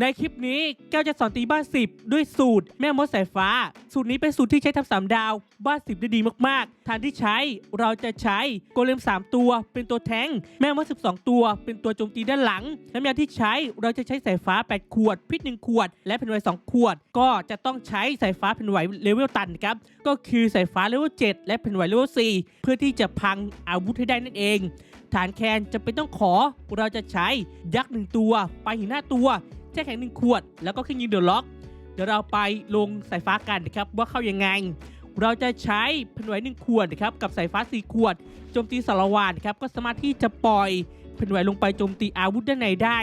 ในคลิปนี้แก้วจะสอนตีบ้าน 10 ด้วยสูตรแม่มดสายฟ้า สูตรนี้เป็นสูตรที่ใช้ทำสามดาวบ้าน 10 ได้ดีมากๆ ทางที่ใช้เราจะใช้โกเลม 3 ตัว เป็นตัวแทงแม่มด 12 ตัว เป็นตัวโจมตีด้านหลัง น้ำยาที่ใช้เราจะใช้สายฟ้า 8 ขวด พิษ 1 ขวด และแผ่นไหว2ขวด ก็จะต้องใช้สายฟ้าแผ่นไหวเลเวลตันครับก็คือสายฟ้าเลเวล7และแผ่นไหวเลเวล4เพื่อที่จะพังอาวุธให้ได้นั่นเอง ฐานแคนจะเป็นต้องขอเราจะใช้ยักษ์หนึ่งตัวไปหินหน้าตัว ช่แข็งหนึ่งขวด แล้วก็เครื่องยิงเดอะล็อก เดี๋ยวเราไปลงสายฟ้ากันนะครับว่าเข้ายังไง เราจะใช้ผนไหวหนึ่งขวดนะครับกับสายฟ้าสี่ขวดโจมตีสารวานครับก็สามารถที่จะปล่อยผนไหวลงไปโจมตีอาวุธด้านในได้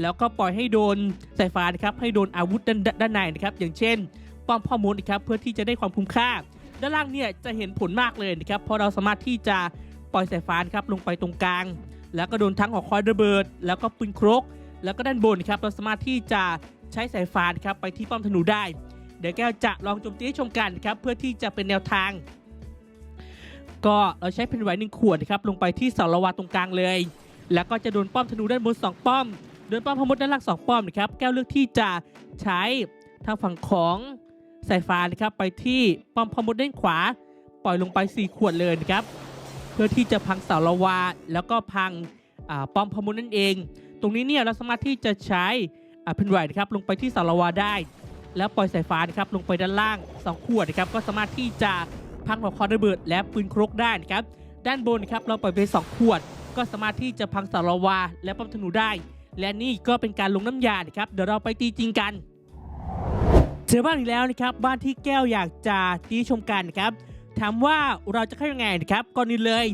แล้วก็ปล่อยให้โดนสายฟ้านะครับให้โดนอาวุธด้านด้านในนะครับอย่างเช่น ป้อมพ่อมดนะครับเพื่อที่จะได้ความคุ้มค่า ด้านล่างเนี่ยจะเห็นผลมากเลยนะครับเพราะเราสามารถที่จะปล่อยสายฟ้านะครับลงไปตรงกลาง แล้วก็โดนทั้งหอกคอยระเบิด แล้วก็ปืนครก แล้วก็ด้านบนครับเราสามารถที่จะใช้สายฟ้านครับไปที่ป้อมธนูได้ เดี๋ยวแก้วจะลองโจมตีให้ชมกันครับเพื่อที่จะเป็นแนวทาง ก็เราใช้เพนไหวหนึ่งขวดครับลงไปที่เสาละวาตรงกลางเลย แล้วก็จะโดนป้อมธนูด้านบนสองป้อมโดนป้อมพมดด้านล่างสองป้อมนะครับแก้วเลือกที่จะใช้ทางฝั่งของสายฟ้านะครับไปที่ป้อมพมดด้านขวา ปล่อยลงไป 4 ขวดเลยนะครับเพื่อที่จะพังเสาละวาแล้วก็พังป้อมพมดนั่นเอง ตรงนี้เนี่ยเราสามารถที่จะใช้เพนไหวนะครับลงไปที่สาละวาได้ แล้วปล่อยสายฟ้านะครับลงไปด้านล่าง 2 ขวดนะครับก็สามารถที่จะพังหัวคอระเบิด และปืนครกได้นะครับด้านบนนะครับเราปล่อยไป 2 ขวด ก็สามารถที่จะพังสาละวาและป้อมธนูได้ และนี่ก็เป็นการลงน้ำยานะครับเดี๋ยวเราไปตีจริงกันเจอบ้านอีกแล้วนะครับบ้านที่แก้วอยากจะตีชมกันนะครับถามว่าเราจะเข้ายังไงนะครับก่อนอื่นเลย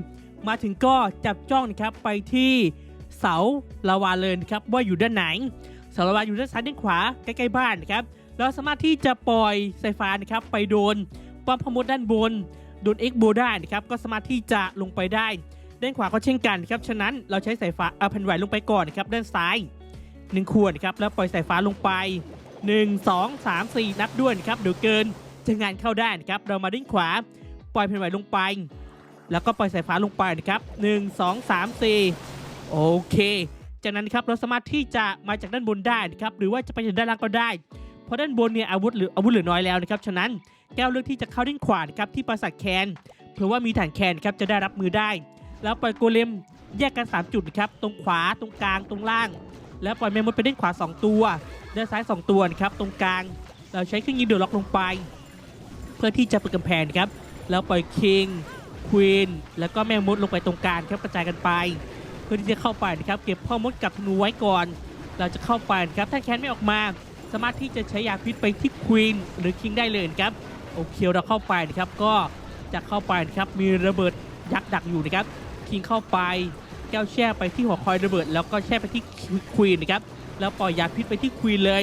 มาถึงก็จับจ้องนะครับไปที่ เสาลาวาเลยนครับว่าอยู่ด้านไหนเสาลาวาอยู่ด้านซ้ายด้านขวาใกล้ๆบ้านนะครับเราสามารถที่จะปล่อยสายฟ้านะครับไปโดนป้อมพมดด้านบนโดนเอ็กโบได้นะครับก็สามารถที่จะลงไปได้ด้านขวาก็เช่นกันครับฉะนั้นเราใช้สายฟ้าเอาแผ่นไหวลงไปก่อนนะครับด้านซ้ายหนึ่งขวดนะครับแล้วปล่อยสายฟ้าลงไป 1 2 3 4 นับด้วยนครับเดี๋ยวเกินจะงานเข้าได้นะครับเรามาด้านขวา ปล่อยแผ่นไหวลงไป แล้วก็ปล่อยสายฟ้าลงไปนะครับ 1 2 3 4 โอเค จากนั้นครับเราสามารถที่จะมาจากด้านบนได้นะครับหรือว่าจะไปจากด้านล่างก็ได้ เพราะด้านบนเนี่ยอาวุธหรืออาวุธเหลือน้อยแล้วนะครับฉะนั้นแก้วเลือกที่จะเข้าด้านขวานครับที่ปราสาทแคนเผื่อว่ามีฐานแคนครับจะได้รับมือได้ แล้วปล่อยโกเลมแยกกัน 3 จุดครับตรงขวาตรงกลางตรงล่าง แล้วปล่อยแมมมดไปด้านขวา 2 ตัวด้านซ้าย 2 ตัวครับตรงกลาง เราใช้เครื่องยิงเดือดล็อกลงไป เพื่อที่จะเปิดกำแพงนครับแล้วปล่อยคิงควีนแล้วก็แม่มดลงไปตรงกลางครับกระจายกันไป เพื่อที่จะเข้าไปนะครับเก็บพ่อมดกับธนูไว้ก่อน เราจะเข้าไปนะครับถ้าแคนไม่ออกมาสามารถที่จะใช้ยาพิษไปที่ควีนหรือคิงได้เลยนะครับโอเคเราเข้าไปนะครับก็จะเข้าไปนะครับมีระเบิดยักษ์ดักอยู่นะครับคิงเข้าไปแก้วแช่ไปที่หัวคอยระเบิด แล้วก็แช่ไปที่ควีนนะครับแล้วปล่อยยาพิษไปที่ควีนเลย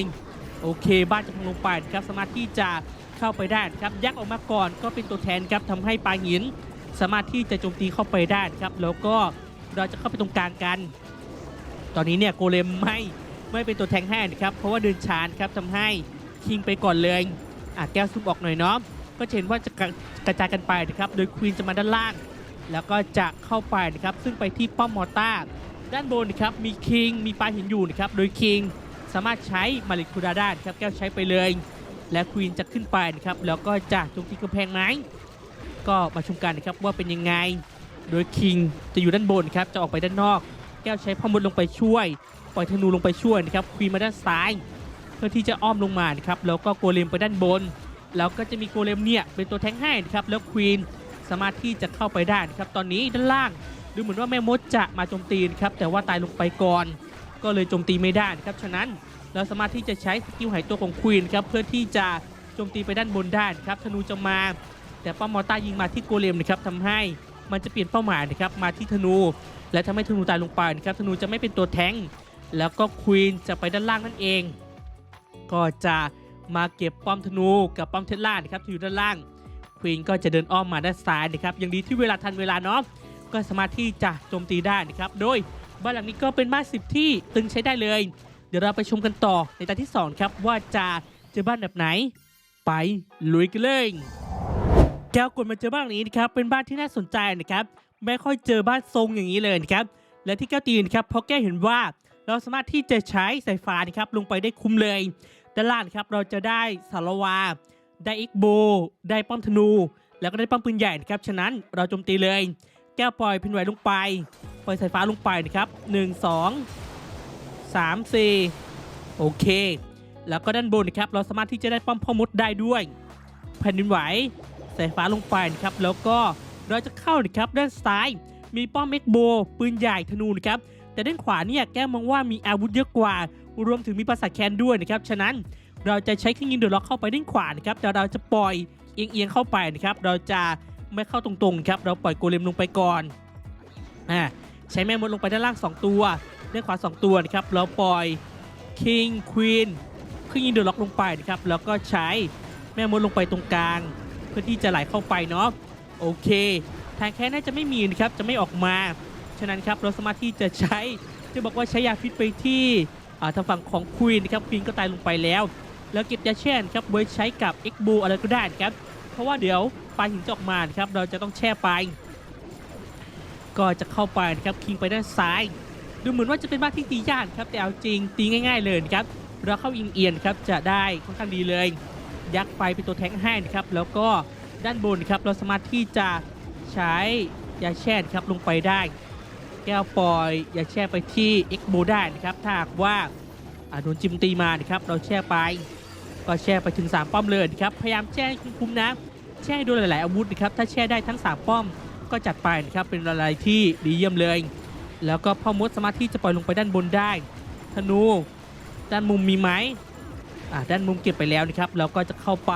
โอเค บ้านจะพังลงไปนะครับสามารถที่จะเข้าไปได้นะครับยักษ์ออกมาก่อนก็เป็นตัวแทนครับทำให้ปลาหิน สามารถที่จะโจมตีเข้าไปได้ครับแล้วก็ เราจะเข้าไปตรงกลางกัน ตอนนี้เนี่ยโกเลมไม่ไม่เป็นตัวแทงให้นะครับเพราะว่าเดินชานครับทำให้คิงไปก่อนเลยอะแก้วซุปออกหน่อยเนาะก็เห็นว่าจะกระกระจายกันไปนะครับโดยควีนจะมาด้านล่าง แล้วก็จะเข้าไปนะครับซึ่งไปที่ป้อมมอต้าด้านบนนะครับมีคิงมีปลาหินอยู่นะครับโดยคิงสามารถใช้มาริคูดาได้นครับแก้วใช้ไปเลย และควีนจะขึ้นไปนะครับแล้วก็จะจมตีกำแพงไหมก็มาชมกันนะครับว่าเป็นยังไง โดยคิงจะอยู่ด้านบนครับ จะออกไปด้านนอก แก้วใช้พ่อมดลงไปช่วย ปล่อยธนูลงไปช่วยนะครับควีนมาด้านซ้าย เพื่อที่จะอ้อมลงมานะครับ แล้วก็โกเลมไปด้านบน แล้วก็จะมีโกเลมเนี่ยเป็นตัวแทงให้นะครับ แล้วควีนสามารถที่จะเข้าไปได้นะครับ ตอนนี้ด้านล่าง ดูเหมือนว่าแม่มดจะมาโจมตีนะครับ แต่ว่าตายลงไปก่อน ก็เลยโจมตีไม่ได้นะครับ ฉะนั้นเราสามารถที่จะใช้สกิลหายตัวของควีนครับ เพื่อที่จะโจมตีไปด้านบนได้นะครับ ธนูจะมา แต่ป้อมมอต้ายิงมาที่โกเลมนะครับทำให้ มันจะเปลี่ยนเป้าหมายนะครับมาที่ธนู และทำให้ธนูตายลงไปนะครับธนูจะไม่เป็นตัวแทงแล้วก็ควีนจะไปด้านล่างนั่นเอง ก็จะมาเก็บป้อมธนูกับป้อมเทสลานะครับที่อยู่ด้านล่างควีนก็จะเดินอ้อมมาด้านซ้ายนะครับยังดีที่เวลาทันเวลาเนาะก็สามารถที่จะโจมตีได้นะครับโดยบ้านหลังนี้ก็เป็นบ้านสิบที่ตึงใช้ได้เลย เดี๋ยวเราไปชมกันต่อในตอนที่สองครับว่าจะเจอบ้านแบบไหน ไปลุยกันเลย แก้วกดมาเจอบ้านหลังนี้นะครับเป็นบ้านที่น่าสนใจนะครับไม่ค่อยเจอบ้านทรงอย่างนี้เลยนะครับและที่แก้วตีนะครับเพราะแก้วเห็นว่าเราสามารถที่จะใช้สายฟ้านะครับลงไปได้คุ้มเลยด้านล่างนครับเราจะได้สารวาได้อิกโบ ได้ป้อมธนู แล้วก็ได้ป้อมปืนใหญ่นะครับฉะนั้นเราโจมตีเลย แก้วปล่อยเพนไหวลงไป ปล่อยสายฟ้าลงไปนะครับ 1 2 3 4 โอเค แล้วก็ด้านบนนะครับเราสามารถที่จะได้ป้อมพ่อมดได้ด้วยแผ่นดินไหว สายฟ้าลงไปนะครับแล้วก็เราจะเข้านะครับด้านซ้ายมีป้อมเอ็กโบปืนใหญ่ธนูนะครับแต่ด้านขวาเนี่ยแก้มองว่ามีอาวุธเยอะกว่า รวมถึงมีปราสาแคนด้วยนะครับฉะนั้นเราจะใช้เครื่องยิงเดือดล็อกเข้าไปด้านขวานะครับแต่เราจะปล่อยเอียงๆเข้าไปนะครับเราจะไม่เข้าตรงๆครับเราปล่อยโกเลมลงไปก่อนอ่าใช้แม่มดลงไปด้านล่าง 2 ตัวด้านขวา 2 ตัวนะครับเราปล่อย King Queen เครื่องยิงเดือดล็อกลงไปนะครับแล้วก็ใช้แม่มดลงไปตรงกลาง เพื่อที่จะไหลเข้าไปเนาะโอเค ทางแค่น่าจะไม่มีนะครับจะไม่ออกมา ฉะนั้นครับเราสามารถที่จะใช้จะบอกว่าใช้ยาพิษไปที่อ่าทางฝั่งของควีนนะครับควีนก็ตายลงไปแล้ว แล้วเก็บยาแช่นครับไว้ใช้กับเอ็กโบอะไรก็ได้นะครับเพราะว่าเดี๋ยวปลาหินจะออกมาครับเราจะต้องแช่ไป ก็จะเข้าไปนะครับคิงไปด้านซ้าย ดูเหมือนว่าจะเป็นบ้านที่ตียากครับแต่เอาจริงตีง่าย ๆเลยครับเราเข้าอิงเอียนครับจะได้ค่อนข้างดีเลย ยักษ์ไฟเป็นตัวแทงให้นะครับแล้วก็ด้านบนครับเราสามารถที่จะใช้ยาแช่นครับลงไปได้ แก้วปล่อยยาแช่ไปที่เอ็กโบได้นะครับถ้าหากว่าอ่าโดนจิมตีมานะครับเราแช่ไป ก็แช่ไปถึง 3 ป้อมเลยนะครับพยายามแช่ให้คุ้มๆนะแช่ให้โดนหลาย ๆ อาวุธนะครับถ้าแช่ได้ทั้ง 3 ป้อมก็จัดไปนะครับเป็นอะไรที่ดีเยี่ยมเลย แล้วก็พ่อมดสามารถที่จะปล่อยลงไปด้านบนได้ธนูด้านมุมมีไหม อ่าด้านมุมเก็บไปแล้วนะครับเราก็จะเข้าไป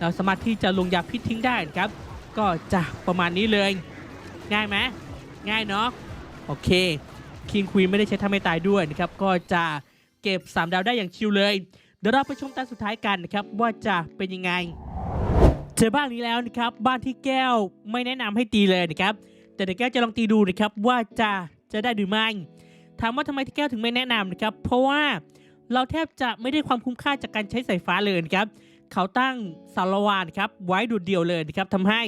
เราสามารถที่จะลงยาพิษทิ้งได้นะครับ ก็จะประมาณนี้เลย ง่ายไหมง่ายเนาะโอเคคิงควีนไม่ได้ใช้ทำให้ตายด้วยนะครับก็จะเก็บ 3 ดาวได้อย่างชิลเลย เดี๋ยวเราไปชมตอนสุดท้ายกันนะครับว่าจะเป็นยังไง เจอบ้านนี้แล้วนะครับบ้านที่แก้วไม่แนะนำให้ตีเลยนะครับแต่เดี๋ยวแก้วจะลองตีดูนะครับว่าจะจะได้หรือไม่ถามว่าทำไมที่แก้วถึงไม่แนะนำนะครับเพราะว่า เราแทบจะไม่ได้ความคุ้มค่าจากการใช้สายฟ้าเลยนะครับเขาตั้งสารวานครับไว้โดูดเดียวเลยนะครับทำให้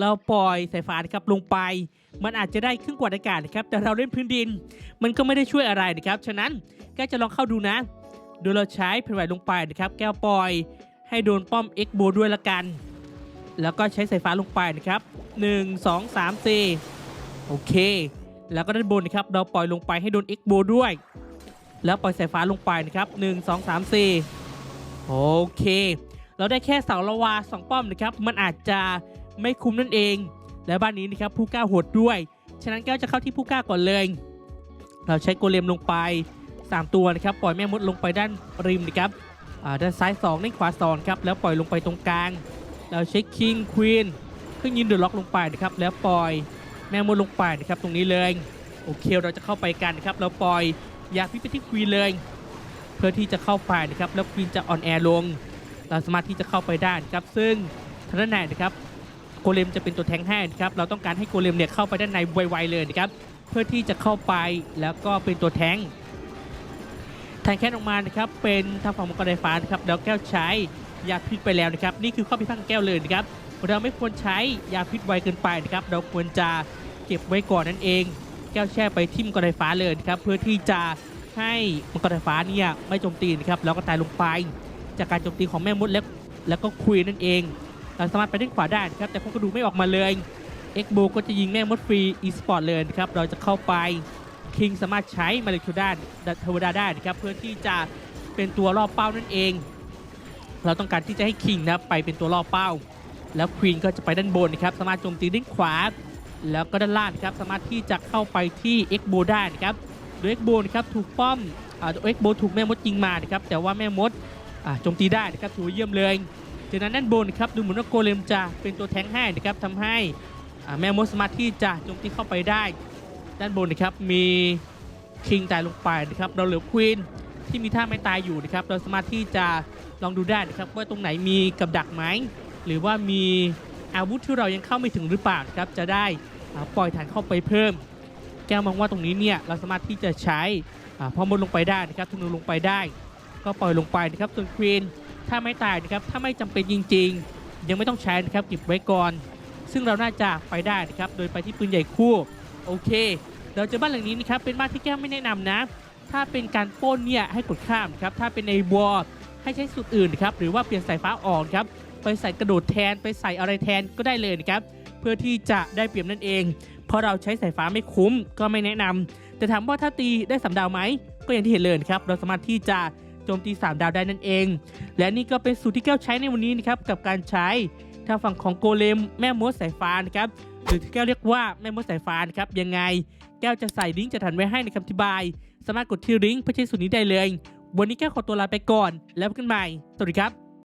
เราปล่อยสายฟ้านะครับลงไป มันอาจจะได้ครึ่งกว่าอากาศนะครับแต่เราเล่นพื้นดิน มันก็ไม่ได้ช่วยอะไรนะครับฉะนั้นแก้วจะลองเข้าดูนะ โดยเราใช้แผ่นไหวลงไปนะครับ แก้วปล่อยให้โดนป้อม X โบด้วยละกัน แล้วก็ใช้สายฟ้าลงไปนะครับ 1 2 3 4 โอเค แล้วก็ด้านบนนะครับเราปล่อยลงไปให้โดน X โบด้วย แล้วปล่อยสายฟ้าลงไปนะครับ 1 2 3 4 โอเค เราได้แค่เสาละวา 2 ป้อมนะครับ มันอาจจะไม่คุ้มนั่นเอง และบ้านนี้นะครับผู้กล้าโหดด้วย ฉะนั้นแก้วจะเข้าที่ผู้กล้าก่อนเลย เราใช้โกเลมลงไป 3 ตัวนะครับ ปล่อยแม่มดลงไปด้านริมนะครับด้านซ้าย2ด้านขวา2ครับ แล้วปล่อยลงไปตรงกลาง เราใช้คิงควีนเครื่องยิงเดือดล็อกลงไปนะครับ แล้วปล่อยแม่มดลงไปนะครับ ตรงนี้เลย โอเค เราจะเข้าไปกันนะครับ เราปล่อย อยากพิษไปที่ควีนเลย เพื่อที่จะเข้าไปนะครับแล้วควีนจะออนแอร์ลง เราสามารถที่จะเข้าไปได้นะครับซึ่งทางด้านในนะครับโกเลมจะเป็นตัวแทงให้นะครับเราต้องการให้โกเลมเนี่ยเข้าไปด้านในไวๆเลยนะครับเพื่อที่จะเข้าไปแล้วก็เป็นตัวแทงแทงแค่ออกมานะครับเป็นทางฝั่งมังกรไฟฟ้านะครับแล้วแก้วใช้ยาพิษไปแล้วนะครับนี่คือข้อพิพาทของแก้วเลยนะครับเราไม่ควรใช้ยาพิษไวเกินไปนะครับเราควรจะเก็บไว้ก่อนนั่นเอง แก้วแช่ไปทิ่มกรไฟฟ้าเลยครับเพื่อที่จะให้มังกรไฟฟ้าเนี่ยไม่โจมตีนะครับแล้วก็ตายลงไป จากการโจมตีของแม่มดแล้วแล้วก็คุยนั่นเอง เราสามารถไปด้านขวาได้ครับแต่พวกกระดูไม่ออกมาเลยเอ็กโบก็จะยิงแม่มดฟรีอีสปอร์ตเลยครับเราจะเข้าไปคิงสามารถใช้มาเลคูด้านเทวดาได้ครับเพื่อที่จะเป็นตัวล่อเป้านั่นเอง เราต้องการที่จะให้คิงนะไปเป็นตัวล่อเป้า แล้วควีนก็จะไปด้านบนนะครับสามารถโจมตีด้านขวา แล้วก็ด้านล่างครับสามารถที่จะเข้าไปที่เอ็กโบได้นะครับโดยเอ็กโบนะครับถูกป้อมอ่าเอ็กโบถูกแม่มดยิงมานะครับแต่ว่าแม่มดโจมตีได้นะครับถือเยี่ยมเลยจากนั้นด้านบนครับดูเหมือนว่าโกเลมจะเป็นตัวแทงให้นะครับทำให้แม่มดสามารถที่จะโจมตีเข้าไปได้ ด้านบนนะครับมีคิงตายลงไปนะครับเราเหลือควีนที่มีท่าไม่ตายอยู่นะครับเราสามารถที่จะลองดูได้นะครับว่าตรงไหนมีกับดักไหมหรือว่ามีอาวุธที่เรายังเข้าไม่ถึงหรือเปล่าครับจะได้ ปล่อยฐานเข้าไปเพิ่ม แก้วมองว่าตรงนี้เนี่ยเราสามารถที่จะใช้อพอมดลงไปได้นะครับธนูลงไปได้ ก็ปล่อยลงไปนะครับส่วนควีนถ้าไม่ตายนะครับถ้าไม่จำเป็นจริง ๆ ยังไม่ต้องใช้นะครับเก็บไว้ก่อน ซึ่งเราน่าจะไปได้นะครับโดยไปที่ปืนใหญ่คู่โอเค เราจอบ้านหลังนี้นะครับเป็นบ้านที่แก้วไม่แนะนำนะ ถ้าเป็นการป้นเนี่ยให้กดข้ามครับถ้าเป็นในวอลให้ใช้สูตรอื่นนะครับหรือว่าเปลี่ยนสายฟ้าออกครับไปใส่กระโดดแทนไปใส่อะไรแทนก็ได้เลยนะครับ พื่อที่จะได้เปรียบนั่นเอง เพราะเราใช้สายฟ้าไม่คุ้มก็ไม่แนะนำแต่ถามว่าถ้าตีได้สามดาวไหมก็อย่างที่เห็นเลยครับ เราสามารถที่จะโจมตีสามดาวได้นั่นเอง และนี่ก็เป็นสูตรที่แก้วใช้ในวันนี้นะครับกับการใช้ทางฝั่งของโกเลมแม่มดสายฟ้านะครับหรือที่แก้วเรียกว่าแม่มดสายฟ้านะครับยังไง แก้วจะใส่ลิงก์จะถันไว้ให้ในคำอธิบาย สามารถกดที่ลิงก์เพื่อใช้สูตรนี้ได้เลย วันนี้แก้วขอตัวลาไปก่อนแล้วพบกันใหม่ สวัสดีครับ